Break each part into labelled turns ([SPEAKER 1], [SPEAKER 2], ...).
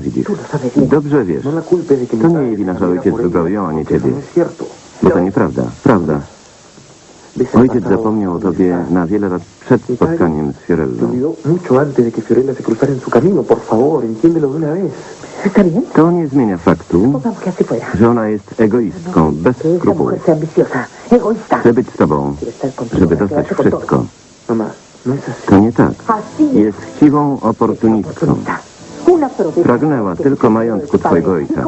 [SPEAKER 1] nienawidzisz. Dobrze wiesz. To nie jej wina, że ojciec wybrał ją, a nie ciebie. Bo to nieprawda. Prawda. Ojciec zapomniał o tobie na wiele lat przed spotkaniem z Fiorellą.
[SPEAKER 2] bien.
[SPEAKER 1] To nie zmienia faktu, że ona jest egoistką, bez skrupułów. Chce być z tobą, żeby dostać wszystko.
[SPEAKER 3] No.
[SPEAKER 1] To nie tak. Jest chciwą oportunistką. Pragnęła tylko majątku twojego ojca.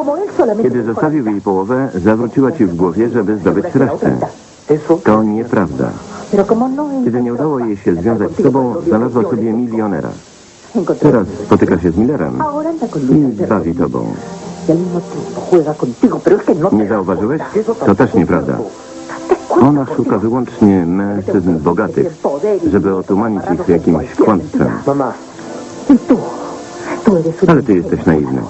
[SPEAKER 1] Kiedy zostawił jej połowę, zawróciła ci w głowie, żeby zdobyć resztę. To nieprawda.
[SPEAKER 2] No
[SPEAKER 1] Kiedy nie udało jej się związać z tobą, znalazła sobie milionera. Teraz spotyka się z Millerem i bawi tobą.
[SPEAKER 2] y no
[SPEAKER 1] Nie zauważyłeś? To też nieprawda. Ona szuka wyłącznie mężczyzn bogatych, żeby otumanić ich jakimś kłamstwem. Ale ty jesteś naiwny.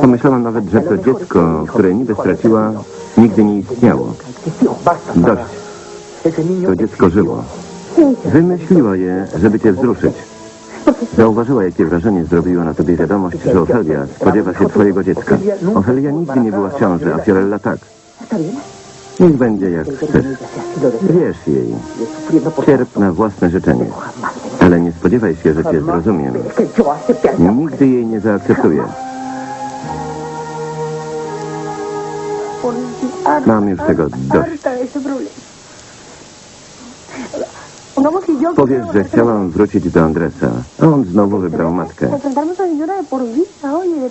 [SPEAKER 1] Pomyślałam nawet, że to dziecko, które niby straciła, nigdy nie istniało. Dość. To dziecko żyło. Wymyśliła je, żeby cię wzruszyć. Zauważyła, jakie wrażenie zrobiła na tobie wiadomość, że Ofelia spodziewa się twojego dziecka. Ofelia nigdy nie była w ciąży, a Fiorella tak. Niech będzie jak chcesz. Wierz jej. Cierp na własne życzenie. Ale nie spodziewaj się, że cię zrozumiem. Nigdy jej nie zaakceptuję. Mam już tego dość. Powiesz, że chciałam wrócić do Andresa, a on znowu wybrał matkę.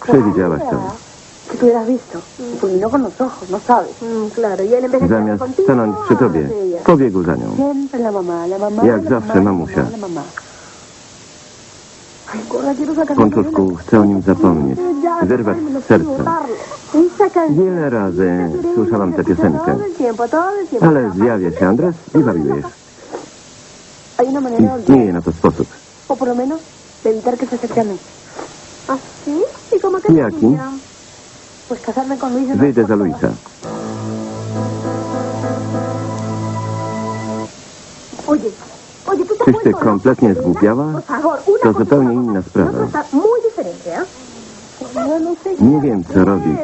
[SPEAKER 1] Przewidziałaś to.
[SPEAKER 4] Si tú hubieras visto, porque no con los ojos, no sabes. claro, y él en vez de
[SPEAKER 1] Zamiast
[SPEAKER 4] contigo,
[SPEAKER 1] stanąć przy tobie,
[SPEAKER 4] ella.
[SPEAKER 1] pobiegł za nią.
[SPEAKER 4] Siempre la mamá, la mamá.
[SPEAKER 1] Jak
[SPEAKER 4] la
[SPEAKER 1] zawsze
[SPEAKER 4] mamá,
[SPEAKER 1] mamusia.
[SPEAKER 4] La mamá, la mamá. Ay, gorda, quiero sacar
[SPEAKER 1] W o nim zapomnieć, wyrwać z serca.
[SPEAKER 4] Esa canción.
[SPEAKER 1] Wiele razy słyszałam tę piosenkę,
[SPEAKER 4] Todo el tiempo, todo el tiempo.
[SPEAKER 1] ale zjawia się Andres i wariujesz.
[SPEAKER 4] Hay una manera de olvidar,
[SPEAKER 1] Istnieje na to sposób.
[SPEAKER 4] o por lo menos de evitar que se acerque a mí. ¿Ah, sí? ¿Y cómo que
[SPEAKER 1] Jaki? Wyjdę za. Luisa. Czyś ty kompletnie zgłupiała? To zupełnie inna sprawa. Nie wiem, co robić.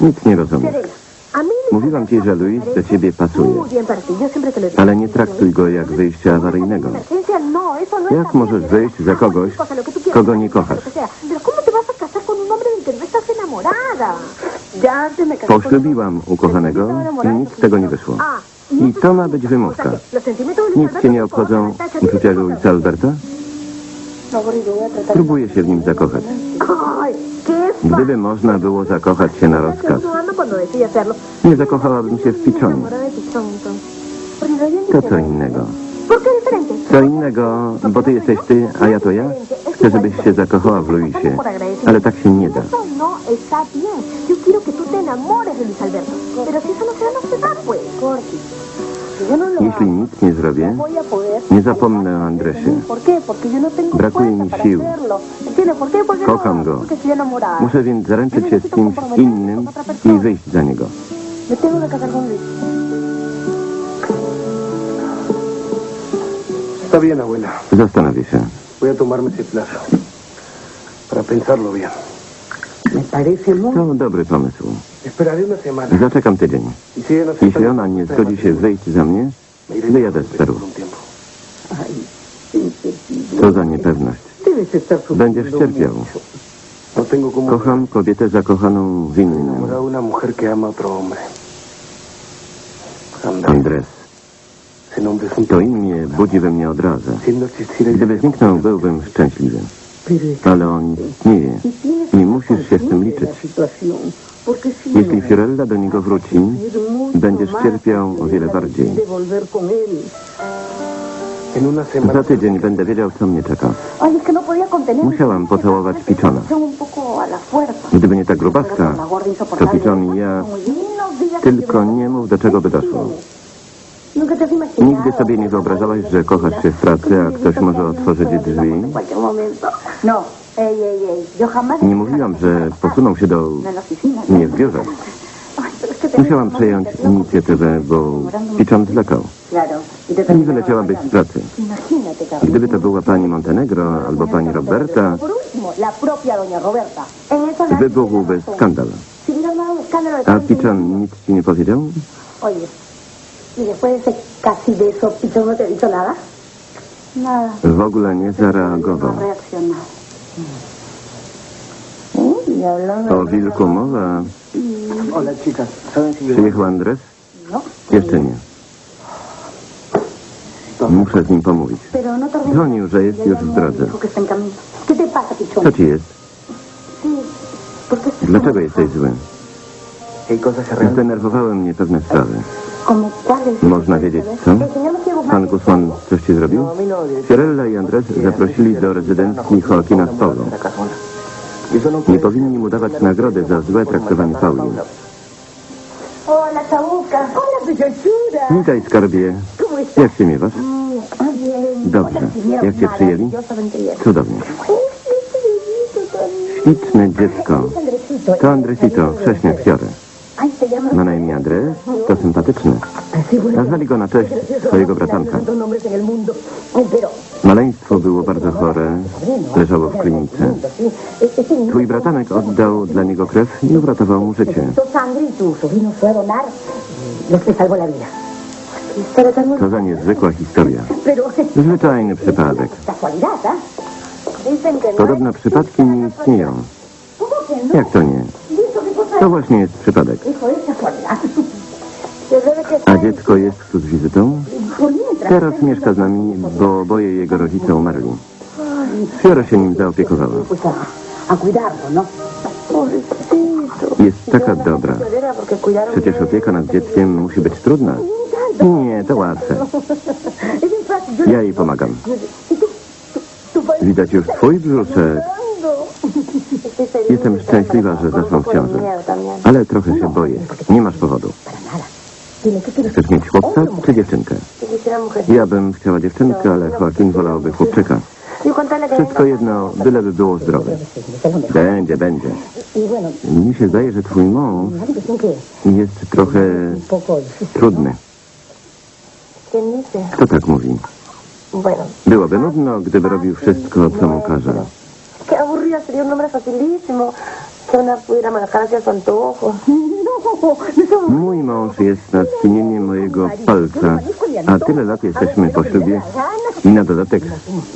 [SPEAKER 1] Nic nie
[SPEAKER 4] mí
[SPEAKER 1] Mówiłam ci, że Luis do ciebie pasuje, ale nie traktuj go jak wyjścia awaryjnego. Jak
[SPEAKER 4] está
[SPEAKER 1] możesz wyjść za kogoś, kogo nie kochasz? Poślubiłam ukochanego i nic z tego nie wyszło. I to ma być wymówka. Nic cię nie obchodzą uczucia Luisa Alberta? Próbuję się w nim zakochać. Gdyby można było zakochać się na rozkaz, nie zakochałabym się w Piczoni.
[SPEAKER 4] Enamorada de Pichón, entonces. Porque soy bien
[SPEAKER 1] To co innego. Co innego, bo ty jesteś ty, a ja to ja? Chcę, żebyś się zakochała w Luisie, ale tak się nie da. Jeśli nic nie zrobię, nie zapomnę o Andresie. Brakuje mi sił. Kocham go. Muszę więc zaręczyć się z kimś innym i wyjść za niego.
[SPEAKER 3] Está bien, abuela.
[SPEAKER 1] Zastanowię się.
[SPEAKER 3] Voy a tomarme ese plazo. Para pensarlo bien.
[SPEAKER 2] Me parece muy...
[SPEAKER 1] To dobry pomysł.
[SPEAKER 3] Esperaré una semana.
[SPEAKER 1] Zaczekam tydzień.
[SPEAKER 3] Y si ella no
[SPEAKER 1] Jeśli ona nie
[SPEAKER 3] de
[SPEAKER 1] zgodzi się wyjść za mnie,
[SPEAKER 3] me iré
[SPEAKER 1] wyjadę z Peru. Co za niepewność.
[SPEAKER 2] Debes estar
[SPEAKER 1] Będziesz
[SPEAKER 2] sufriendo
[SPEAKER 1] cierpiał.
[SPEAKER 2] mucho.
[SPEAKER 3] No tengo cómo
[SPEAKER 1] Kocham kobietę zakochaną w innym.
[SPEAKER 3] enamorar a una mujer que ama a otro hombre. Andrés,
[SPEAKER 1] Andres.
[SPEAKER 3] ese nombre es un
[SPEAKER 1] To imię budzi we mnie odrazę. Gdyby zniknął, byłbym szczęśliwy. Ale on istnieje i musisz się z tym liczyć. Jeśli Fiorella do niego wróci, będziesz cierpiał o wiele bardziej. Za tydzień będę wiedział, co mnie czeka. Musiałam pocałować Piczona.
[SPEAKER 4] un poco a la fuerza.
[SPEAKER 1] Gdyby nie ta grubaska, to Piczon i ja... Tylko nie mów, do czego by doszło. Nigdy sobie nie wyobrażałaś, że kochasz się w pracy, a ktoś może otworzyć drzwi?
[SPEAKER 4] No.
[SPEAKER 1] Nie mówiłam, że posuną się do... Nie w biurze. Musiałam przejąć inicjatywę, bo Piczon zwlekał.
[SPEAKER 4] Claro.
[SPEAKER 1] i wyleciałabyś z pracy. Gdyby to była pani Montenegro albo pani Roberta,
[SPEAKER 4] nadie
[SPEAKER 1] wybuchłby skandal. A Pichon nic ci nie powiedział?
[SPEAKER 4] ¿Y después de ese casi beso, Pichón no te ha dicho nada? Nada.
[SPEAKER 1] W ogóle nie zareagował.
[SPEAKER 4] Y
[SPEAKER 1] O wilku mowa.
[SPEAKER 3] Hola, chicas. ¿Saben si
[SPEAKER 1] Przyjechał Andres?
[SPEAKER 4] No,
[SPEAKER 1] Jeszcze nie. Muszę z nim pomówić.
[SPEAKER 4] no.
[SPEAKER 1] Dzwonił, że jest już w drodze. Co ci jest? Dlaczego jesteś zły? Zdenerwowały mnie pewne sprawy. Można wiedzieć co? Pan Guzman coś ci zrobił? Fiorella i Andres zaprosili do rezydencji Joaquina z Paulą. Nie powinni mu dawać nagrody za złe traktowanie Pauli. Witaj, skarbie. Jak się miewasz? Dobrze. Jak cię przyjęli? Cudownie. Śliczne dziecko. To Andresito, krześniak Fiory. Ma na imię? To sympatyczne. Nazwali go na cześć swojego bratanka. Maleństwo było bardzo chore, leżało w klinice. Twój bratanek oddał dla niego krew i uratował mu życie. To za niezwykła historia. Zwyczajny przypadek. Podobno przypadki nie istnieją. Jak to nie?
[SPEAKER 4] ¿Y eso qué cosa
[SPEAKER 1] To właśnie jest przypadek. A dziecko jest tu z wizytą? Teraz mieszka z nami, bo oboje jego rodzice umarli. Fiora się nim zaopiekowała. Jest taka dobra. Przecież opieka nad dzieckiem musi być trudna. Nie, to łatwe. Ja jej pomagam. Widać już twój brzuszek. Jestem szczęśliwa, że zaszłam w ciąży. Ale trochę się boję. Nie masz powodu. Chcesz mieć chłopca czy dziewczynkę? Ja bym chciała dziewczynkę, ale Joaquin wolałby chłopczyka. Wszystko jedno, byleby było zdrowe. Będzie, będzie. Mi się zdaje, że twój mąż jest trochę trudny. Kto tak mówi? Byłoby nudno, gdyby robił wszystko, co mu każe.
[SPEAKER 4] Aburrida sería un nombre facilísimo. Que una pudiera manejar hacia su antojo. No, no
[SPEAKER 1] Mój mąż jest na skinienie mojego palca, a tyle lat jesteśmy po ślubie i na dodatek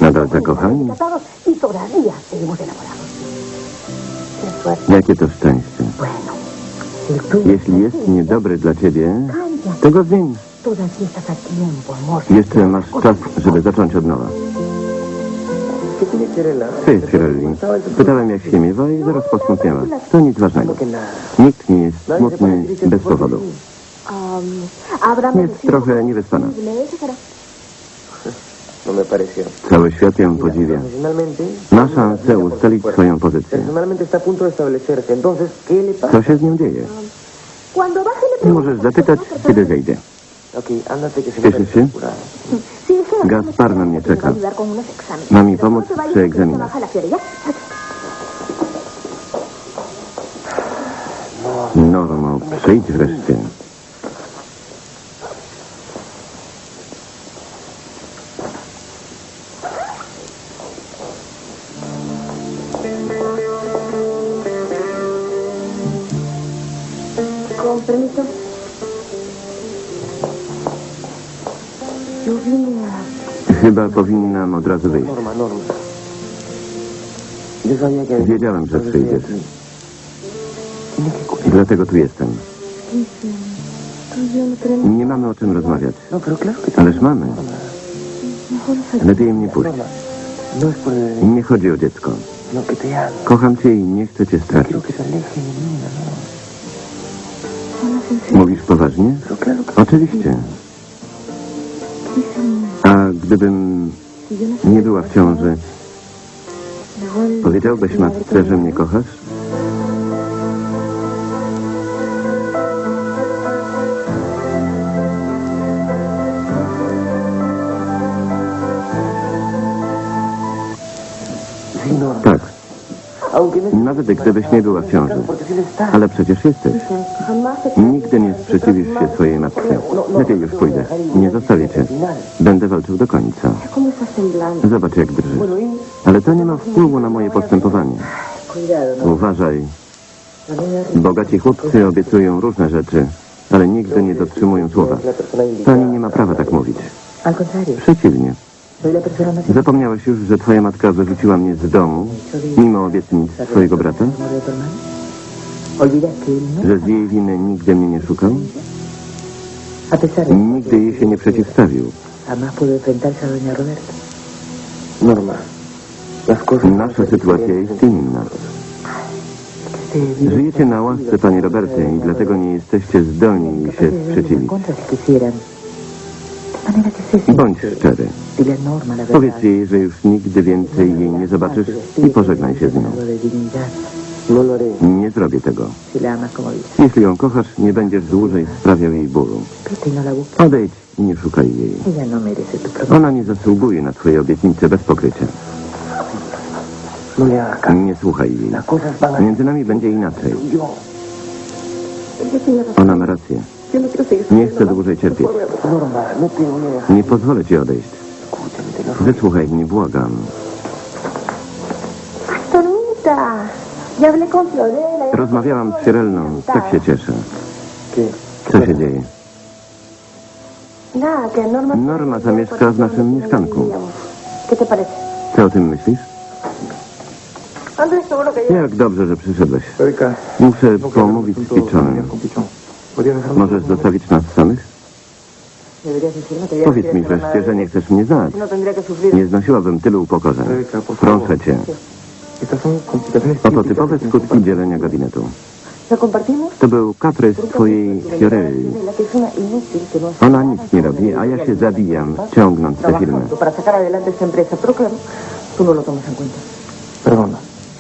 [SPEAKER 1] nadal zakochani.
[SPEAKER 4] y.
[SPEAKER 1] Jakie to szczęście. Jeśli jest niedobry dla ciebie,
[SPEAKER 4] cambias,
[SPEAKER 1] to go zmień. Jeszcze masz czas, żeby zacząć od nowa. Jest Firelli? Pytałem, jak się miewa i zaraz posmutniała. To nic ważnego. Nikt nie jest smutny bez powodu.
[SPEAKER 4] Um,
[SPEAKER 1] Jest trochę niewyspana.
[SPEAKER 3] No.
[SPEAKER 1] Cały świat ją podziwia. Ma szansę ustalić swoją pozycję. Co się z nią dzieje?
[SPEAKER 4] Pregunto.
[SPEAKER 1] Możesz zapytać, kiedy zejdzie.
[SPEAKER 3] Ok, ándate
[SPEAKER 1] Gaspar na mnie czeka. Ma mi pomóc przy egzaminach. Normo, przyjdź wreszcie. Chyba powinnam od razu wyjść. Wiedziałem, że przyjdziesz. Dlatego tu jestem.
[SPEAKER 4] Y.
[SPEAKER 1] Nie mamy o czym rozmawiać.
[SPEAKER 3] No,
[SPEAKER 1] Ależ mamy. Lepiej mnie puść.
[SPEAKER 3] No el...
[SPEAKER 1] Nie chodzi o dziecko.
[SPEAKER 3] No.
[SPEAKER 1] Kocham cię i nie chcę cię stracić.
[SPEAKER 3] Quiero que se
[SPEAKER 1] A gdybym nie była w ciąży, powiedziałbyś matce, że mnie kochasz? Nawet gdybyś nie była w ciąży. Ale przecież jesteś. Nigdy nie sprzeciwisz się swojej matce. Lepiej już pójdę. Nie zostawię cię. Będę walczył do końca. Zobacz, jak drżysz. Ale to nie ma wpływu na moje postępowanie. Uważaj. Bogaci chłopcy obiecują różne rzeczy, ale nigdy nie dotrzymują słowa. Pani nie ma prawa tak mówić. Przeciwnie. Zapomniałeś już, że twoja matka wyrzuciła mnie z domu, mimo obietnic twojego brata? Że z jej winy nigdy mnie nie szukał? Nigdy jej się nie przeciwstawił.
[SPEAKER 3] Norma.
[SPEAKER 1] Nasza sytuacja jest inna. Żyjecie na łasce pani Roberty i dlatego nie jesteście zdolni się sprzeciwić. Bądź szczery. Powiedz jej, że już nigdy więcej jej nie zobaczysz i pożegnaj się z nią. Nie zrobię tego. Jeśli ją kochasz, nie będziesz dłużej sprawiał jej bólu. Odejdź i nie szukaj jej. Ona nie zasługuje na twoje obietnice bez pokrycia. Nie słuchaj jej. Między nami będzie inaczej. Ona ma rację. Nie chcę dłużej cierpieć. Nie pozwolę ci odejść. Wysłuchaj mnie, błagam. Rozmawiałam z Fiorelną. Tak się cieszę. Co się dzieje?
[SPEAKER 4] Que Norma...
[SPEAKER 1] Zamieszka w naszym mieszkanku. Co o tym myślisz? Jak dobrze, że przyszedłeś. Muszę pomówić z Piczonem. Możesz zostawić nas samych? Powiedz mi wreszcie, że nie chcesz mnie znać. Nie znosiłabym tylu upokorzeń. Proszę cię. Oto typowe skutki dzielenia gabinetu. To był kaprys twojej Fiorelli. Ona nic nie robi, a ja się zabijam, ciągnąc te filmy.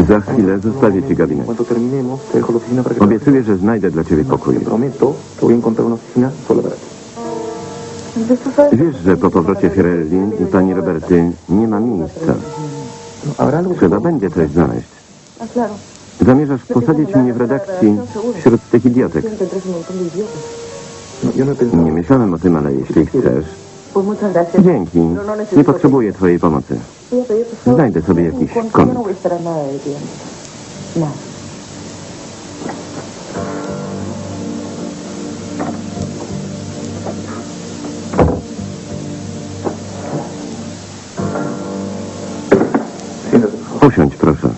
[SPEAKER 1] Za chwilę zostawię ci gabinet. Obiecuję, że znajdę dla ciebie pokój. Wiesz, że po powrocie Fiorelli i pani Roberty nie ma miejsca.
[SPEAKER 3] No, ¿Habrá algo que...
[SPEAKER 1] Trzeba będzie coś znaleźć. Zamierzasz posadzić mnie w redakcji wśród tych idiotek.
[SPEAKER 3] No.
[SPEAKER 1] Nie myślałem o tym, ale jeśli chcesz... Dzięki. Nie potrzebuję twojej pomocy. Znajdę sobie jakiś.
[SPEAKER 2] Yo no.
[SPEAKER 1] Usiądź, proszę.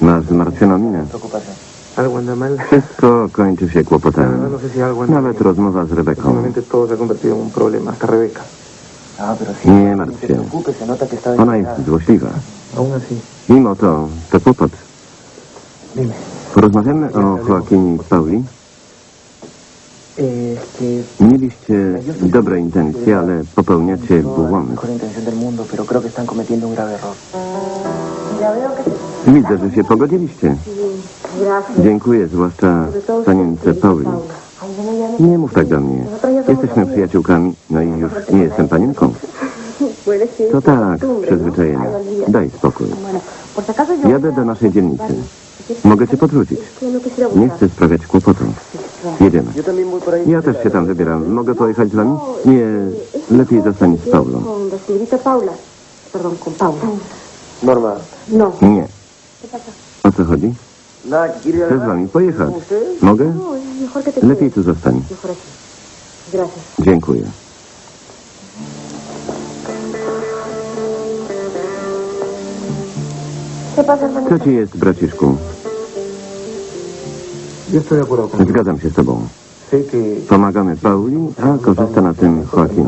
[SPEAKER 1] Masz zmartwioną minę. Wszystko kończy się kłopotami.
[SPEAKER 3] no algo anda
[SPEAKER 1] Nawet rozmowa z Rebeką. Nie martw się. Ona jest złośliwa. Mimo to, to kłopot. Porozmawiamy o Joaquinie i Pauli. Mieliście dobre intencje, ale popełniacie błąd. Widzę, że się pogodziliście. Dziękuję, zwłaszcza panience Pauli. Nie mów tak do mnie. Jesteśmy przyjaciółkami, no i już nie jestem panienką. To tak, przyzwyczajenie. Daj spokój. Jadę do naszej dzielnicy. Mogę cię podrzucić. Nie chcę sprawiać kłopotu. Jedziemy. Ja też się tam wybieram. Mogę pojechać z wami? Nie, lepiej zostań z Paulą.
[SPEAKER 4] Perdón, con Paula.
[SPEAKER 3] Norma.
[SPEAKER 4] No.
[SPEAKER 1] Nie. O co chodzi? Chcę z wami pojechać. Mogę? Lepiej tu zostań. Dziękuję. Co ci jest, braciszku? Zgadzam się z tobą. Pomagamy Pauli, a korzysta na tym Joaquin.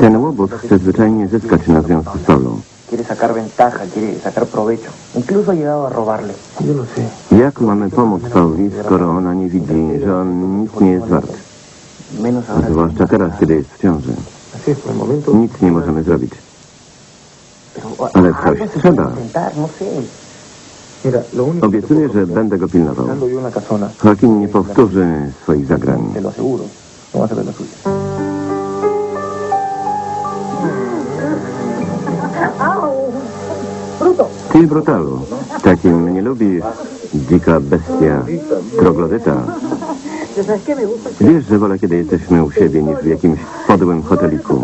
[SPEAKER 1] Ten łobuz chce zwyczajnie zyskać na związku z Paulą.
[SPEAKER 5] Quiere sacar ventaja, quiere sacar provecho. Incluso ha llegado a robarle.
[SPEAKER 3] Yo lo sé.
[SPEAKER 1] Jak mamy pomóc Pauli, skoro ona nie widzi, że on nic nie jest wart? Zwłaszcza teraz, kiedy jest w ciąży. Nic nie możemy zrobić. Ale coś trzeba.
[SPEAKER 5] no
[SPEAKER 1] Obiecuję, że będę go pilnował. Joaquin nie powtórzy swoich zagrań. Ty, brutalu, takim mnie lubisz, dzika bestia, troglodyta. Wiesz, że wolę, kiedy jesteśmy u siebie, niż w jakimś podłym hoteliku.